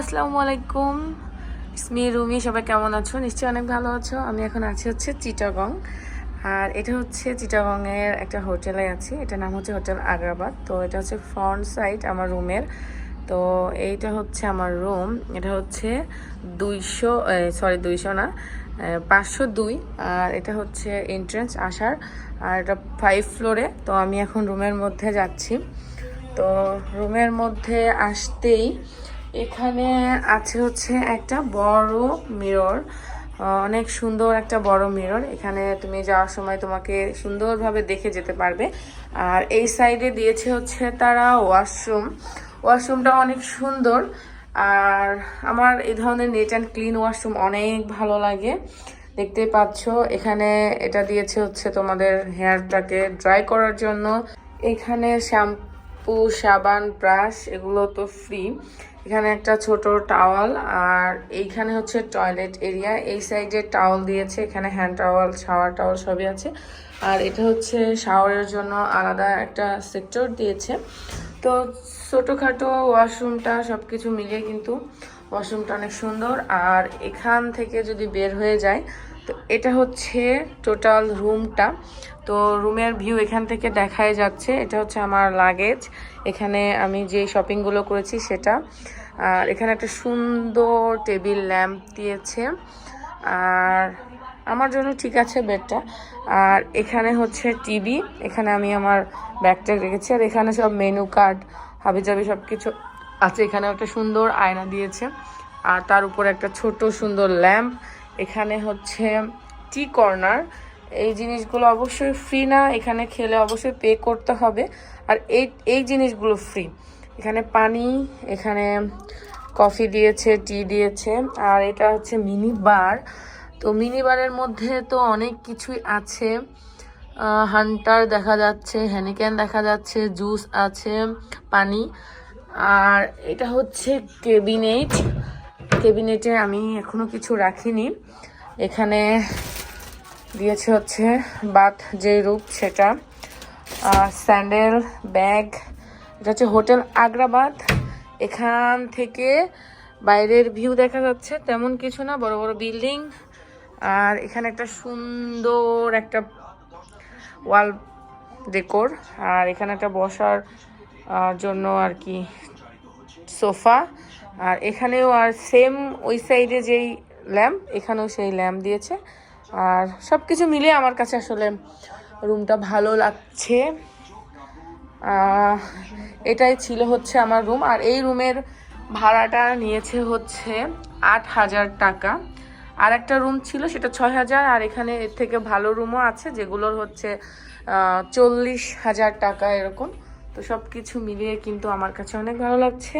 আসসালামু আলাইকুম। ইসমি, রুমি, সবাই কেমন আছো? নিশ্চয়ই অনেক ভালো আছো। আমি এখন আছি হচ্ছে চিটাগং। আর এটা হচ্ছে চিটাগংয়ের একটা হোটেলে আছি। এটার নাম হচ্ছে হোটেল আগ্রাবাদ। তো এটা হচ্ছে ফ্রন্ট সাইড আমার রুমের। তো এইটা হচ্ছে আমার রুম। এটা হচ্ছে দুইশো সরি, দুইশো না পাঁচশো দুই। আর এটা হচ্ছে এন্ট্রেন্স আসার। আর এটা ফাইভ ফ্লোরে তো আমি এখন রুমের মধ্যে যাচ্ছি। তো রুমের মধ্যে আসতেই এখানে আছে হচ্ছে একটা বড় মিরর অনেক সুন্দর একটা বড় মিরর। এখানে তুমি যাওয়ার সময় তোমাকে সুন্দরভাবে দেখে যেতে পারবে। আর এই সাইডে দিয়েছে হচ্ছে তারা ওয়াশরুম। ওয়াশরুমটা অনেক সুন্দর। আর আমার এই ধরনের নেট অ্যান্ড ক্লিন ওয়াশরুম অনেক ভালো লাগে। দেখতে পাচ্ছ, এখানে এটা দিয়েছে হচ্ছে তোমাদের হেয়ারটাকে ড্রাই করার জন্য। এখানে শ্যাম্পু, সাবান, ব্রাশ, এগুলো তো ফ্রি এখানে একটা ছোট টাওয়াল আর এইখানে হচ্ছে টয়লেট এরিয়া। এই সাইডে টাওয়াল দিয়েছে, এখানে হ্যান্ড টাওয়াল, শাওয়ার টাওয়াল সবই আছে। আর এটা হচ্ছে শাওয়ারের জন্য আলাদা একটা সেক্টর দিয়েছে। তো ছোটোখাটো ওয়াশরুমটা সব কিছু মিলিয়ে কিন্তু ওয়াশরুমটা অনেক সুন্দর। আর এখান থেকে যদি বের হয়ে যায় তো এটা হচ্ছে টোটাল রুমটা। তো রুমের ভিউ এখান থেকে দেখাই যাচ্ছে। এটা হচ্ছে আমার লাগেজ। এখানে আমি যে শপিংগুলো করেছি সেটা। আর এখানে একটা সুন্দর টেবিল ল্যাম্প দিয়েছে। আর আমার জন্য ঠিক আছে বেডটা। আর এখানে হচ্ছে টিভি। এখানে আমি আমার ব্যাগটা রেখেছি। আর এখানে সব মেনু কার্ড, হাবিজাবি সব কিছু আছে। এখানে একটা সুন্দর আয়না দিয়েছে। আর তার উপর একটা ছোট সুন্দর ল্যাম্প। এখানে হচ্ছে টি কর্নার এই জিনিসগুলো অবশ্যই ফ্রি না, এখানে খেলে অবশ্যই পে করতে হবে। আর এই এই জিনিসগুলো ফ্রি এখানে পানি, এখানে কফি দিয়েছে টি দিয়েছে, আর এটা হচ্ছে মিনি বার তো মিনি বারের মধ্যে তো অনেক কিছুই আছে। হান্টার দেখা যাচ্ছে হ্যানিক্যান দেখা যাচ্ছে জুস আছে, পানি। আর এটা হচ্ছে কেবিনেট কেবিনেটে আমি এখনও কিছু রাখিনি। এখানে দিয়েছে হচ্ছে বাথ যে রূপ সেটা স্যান্ডেল, ব্যাগ, এটা হচ্ছে হোটেল আগ্রাবাদ। এখান থেকে বাইরের ভিউ দেখা যাচ্ছে, তেমন কিছু না, বড় বড় বিল্ডিং। আর এখানে একটা সুন্দর একটা ওয়াল ডেকোর, আর এখানে একটা বসার জন্য আর কি সোফা। আর এখানেও আর সেম ওই সাইডে যেই ল্যাম্প এখানেও সেই ল্যাম্প দিয়েছে। আর সব কিছু মিলিয়ে আমার কাছে আসলে রুমটা ভালো লাগছে। এটাই ছিল হচ্ছে আমার রুম আর এই রুমের ভাড়াটা নিয়েছে হচ্ছে আট হাজার টাকা। আর একটা রুম ছিল সেটা ছয় হাজার, আর এখানে এর থেকে ভালো রুমও আছে যেগুলোর হচ্ছে চল্লিশ হাজার টাকা এরকম। তো সব কিছু মিলিয়ে কিন্তু আমার কাছে অনেক ভালো লাগছে।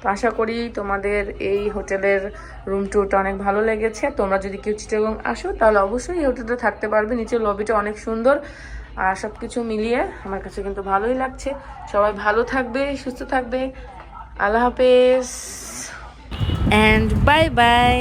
তো আশা করি তোমাদের এই হোটেলের রুম টুরটা অনেক ভালো লেগেছে। তোমরা যদি কেউ চিটাগং আসো, তাহলে অবশ্যই এই হোটেলটা থাকতে পারবে। নিচের লবিটা অনেক সুন্দর। আর সব কিছু মিলিয়ে আমার কাছে কিন্তু ভালোই লাগছে। সবাই ভালো থাকবে, সুস্থ থাকবে। আল্লাহ হাফেজ। And bye bye